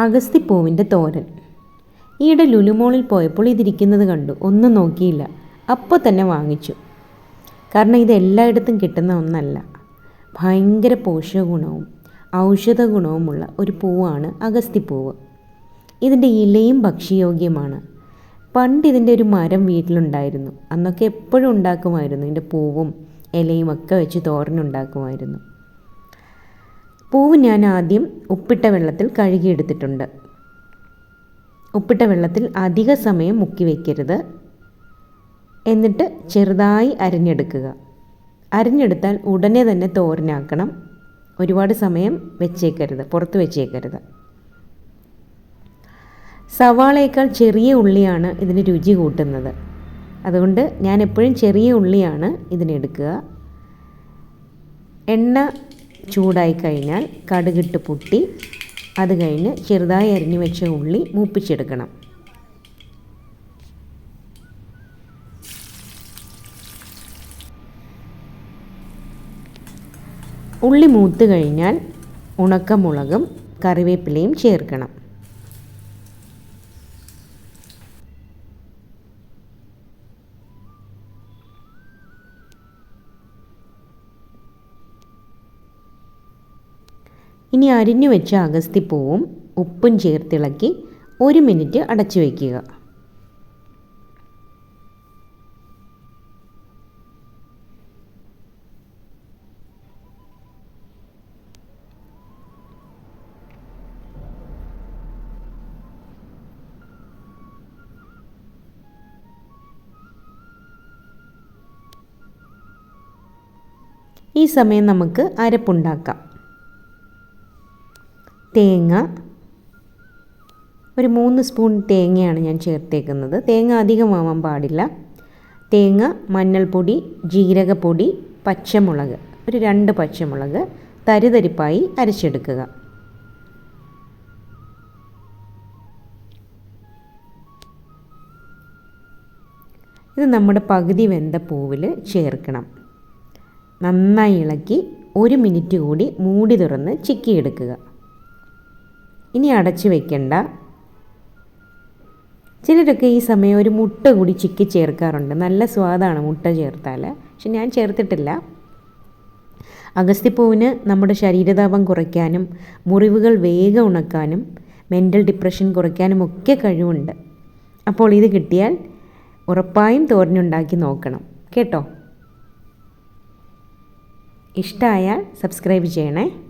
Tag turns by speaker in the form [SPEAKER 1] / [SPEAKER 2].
[SPEAKER 1] അഗസ്തിപ്പൂവിന്റെ തോരൻ. ഈയിടെ ലുലുമോളിൽ പോയപ്പോൾ ഇതിരിക്കുന്നത് കണ്ടു. ഒന്നും നോക്കിയില്ല. അപ്പോൾ തന്നെ വാങ്ങിച്ചു. കാരണം ഇത് എല്ലായിടത്തും കിട്ടുന്ന ഒന്നല്ല. ഭയങ്കര പോഷക ഗുണവും ഔഷധ ഗുണവുമുള്ള ഒരു പൂവാണ് അഗസ്തിപ്പൂവ്. ഇതിന്റെ ഇലയും ഭക്ഷ്യയോഗ്യമാണ്. പണ്ട് ഇതിന്റെ ഒരു മരം വീട്ടിലുണ്ടായിരുന്നു. അന്നൊക്കെ എപ്പോഴും ഉണ്ടാക്കുമായിരുന്നു. ഇതിന്റെ പൂവും ഇലയും ഒക്കെ വെച്ച് തോരനുണ്ടാക്കുമായിരുന്നു പൂവ് ഞാൻ ആദ്യം ഉപ്പിട്ട വെള്ളത്തിൽ കഴുകിയെടുത്തിട്ടുണ്ട്. ഉപ്പിട്ട വെള്ളത്തിൽ അധിക സമയം മുക്കി വയ്ക്കരുത് എന്നിട്ട് ചെറുതായി അരിഞ്ഞെടുക്കുക. അരിഞ്ഞെടുത്താൽ ഉടനെ തന്നെ തോരനാക്കണം. ഒരുപാട് സമയം വെച്ചേക്കരുത് പുറത്ത് വെച്ചേക്കരുത്. സവാളയേക്കാൾ ചെറിയ ഉള്ളിയാണ് ഇതിന് രുചി കൂട്ടുന്നത്. അതുകൊണ്ട് ഞാൻ എപ്പോഴും ചെറിയ ഉള്ളിയാണ് ഇതിനെടുക്കുക. എണ്ണ ചൂടായി കഴിഞ്ഞാൽ കടുകിട്ട് പൊട്ടി അത് കഴിഞ്ഞ് ചെറുതായി അരിഞ്ഞു വെച്ച ഉള്ളി മൂപ്പിച്ചെടുക്കണം. ഉള്ളി മൂത്ത് കഴിഞ്ഞാൽ ഉണക്കമുളകും കറിവേപ്പിലയും ചേർക്കണം. ഇനി അരിഞ്ഞു വെച്ച അഗസ്തിപ്പൂവും ഉപ്പും ചേർത്തിളക്കി ഒരു മിനിറ്റ് അടച്ചു വയ്ക്കുക ഈ സമയം നമുക്ക് അരപ്പുണ്ടാക്കാം. തേങ്ങ ഒരു മൂന്ന് സ്പൂൺ തേങ്ങയാണ് ഞാൻ ചേർത്തേക്കുന്നത്. തേങ്ങ അധികമാവാൻ പാടില്ല. തേങ്ങ മഞ്ഞൾപ്പൊടി ജീരകപ്പൊടി പച്ചമുളക് ഒരു രണ്ട് പച്ചമുളക് തരിതരിപ്പായി അരച്ചെടുക്കുക. ഇത് നമ്മുടെ പകുതി വെന്ത പൂവിൽ ചേർക്കണം. നന്നായി ഇളക്കി ഒരു മിനിറ്റ് കൂടി മൂടി തുറന്ന് ചിക്കിയെടുക്കുക. ഇനി അടച്ചു വെക്കണ്ട. ചിലരൊക്കെ ഈ സമയം ഒരു മുട്ട കൂടി ചിക്കി ചേർക്കാറുണ്ട്. നല്ല സ്വാദാണ് മുട്ട ചേർത്താൽ പക്ഷെ ഞാൻ ചേർത്തിട്ടില്ല. അഗസ്തിപ്പൂവിന് നമ്മുടെ ശരീരതാപം കുറയ്ക്കാനും മുറിവുകൾ വേഗം ഉണക്കാനും മെന്റൽ ഡിപ്രഷൻ കുറയ്ക്കാനും ഒക്കെ കഴിവുണ്ട്. അപ്പോൾ ഇത് കിട്ടിയാൽ ഉറപ്പായും തോരനുണ്ടാക്കി നോക്കണം. കേട്ടോ? ഇഷ്ടമായാൽ സബ്സ്ക്രൈബ് ചെയ്യണേ.